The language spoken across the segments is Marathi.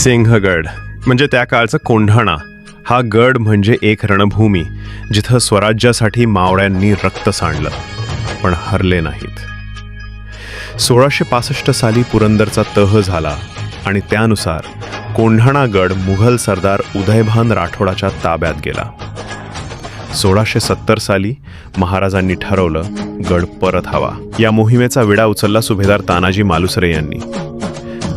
सिंहगड म्हणजे त्या काळचं कोंढाणा. हा गड म्हणजे एक रणभूमी जिथं स्वराज्यासाठी मावळ्यांनी रक्त सांडलं पण हरले नाहीत. सोळाशे पासष्ट साली पुरंदरचा तह झाला आणि त्यानुसार कोंढाणा गड मुघल सरदार उदयभान राठोडाच्या ताब्यात गेला. सोळाशे सत्तर साली महाराजांनी ठरवलं गड परत हवा. या मोहिमेचा विडा उचलला सुभेदार तानाजी मालुसरे यांनी.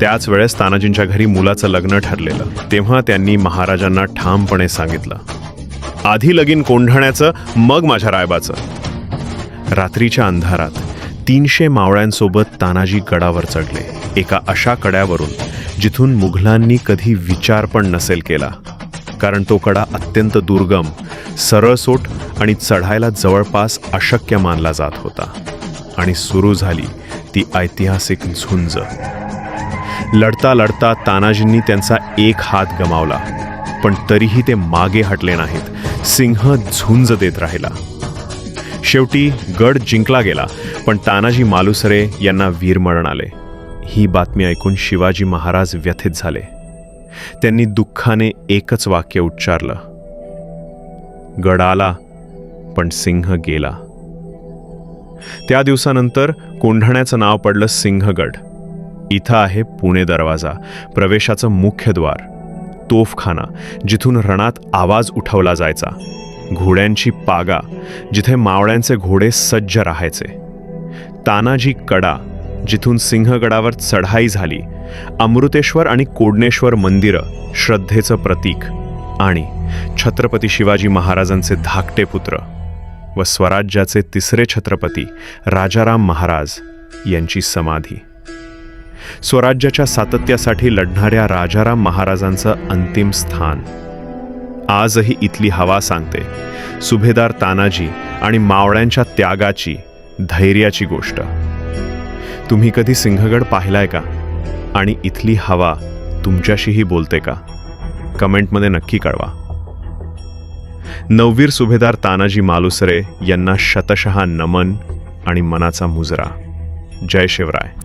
त्याच वेळेस तानाजींच्या घरी मुलाचं लग्न ठरलेलं. तेव्हा त्यांनी महाराजांना ठामपणे सांगितलं आधी लगीन कोंढाण्याचं मग माझ्या रायबाचं. रात्रीच्या अंधारात तीनशे मावळ्यांसोबत तानाजी गडावर चढले एका अशा कड्यावरून जिथून मुघलांनी कधी विचार पण नसेल केला. कारण तो कडा अत्यंत दुर्गम सरळसोट आणि चढायला जवळपास अशक्य मानला जात होता. आणि सुरू झाली ती ऐतिहासिक झुंज. लढता लढता तानाजींनी त्यांचा एक हात गमावला. पण तरीही ते मागे हटले नाहीत. सिंह झुंज देत राहिला. शेवटी गड जिंकला गेला पण तानाजी मालुसरे यांना वीरमरण आले. ही बातमी ऐकून शिवाजी महाराज व्यथित झाले. त्यांनी दुःखाने एकच वाक्य उच्चारलं. गड आला पण सिंह गेला. त्या दिवसानंतर कोंढाण्याचं नाव पडलं सिंहगड इथं आहे पुणे दरवाजा प्रवेशाचं मुख्य द्वार तोफखाना जिथून रणात आवाज उठवला जायचा. घोड्यांची पागा जिथे मावळ्यांचे घोडे सज्ज राहायचे. तानाजी कडा जिथून सिंहगडावर चढाई झाली अमृतेश्वर आणि कोडणेश्वर मंदिरं श्रद्धेचं प्रतीक आणि छत्रपती शिवाजी महाराजांचे धाकटे पुत्र व स्वराज्याचे तिसरे छत्रपती राजाराम महाराज यांची समाधी. स्वराज्याच्या सातत्यासाठी लढणाऱ्या राजाराम महाराजांचं अंतिम स्थान. आजही इथली हवा सांगते सुभेदार तानाजी आणि मावळ्यांच्या त्यागाची धैर्याची गोष्ट. तुम्ही कधी सिंहगड पाहिलाय का? आणि इथली हवा तुमच्याशीही बोलते का? कमेंटमध्ये नक्की कळवा. नववीर सुभेदार तानाजी मालुसरे यांना शतशः नमन आणि मनाचा मुजरा. जय शिवराय.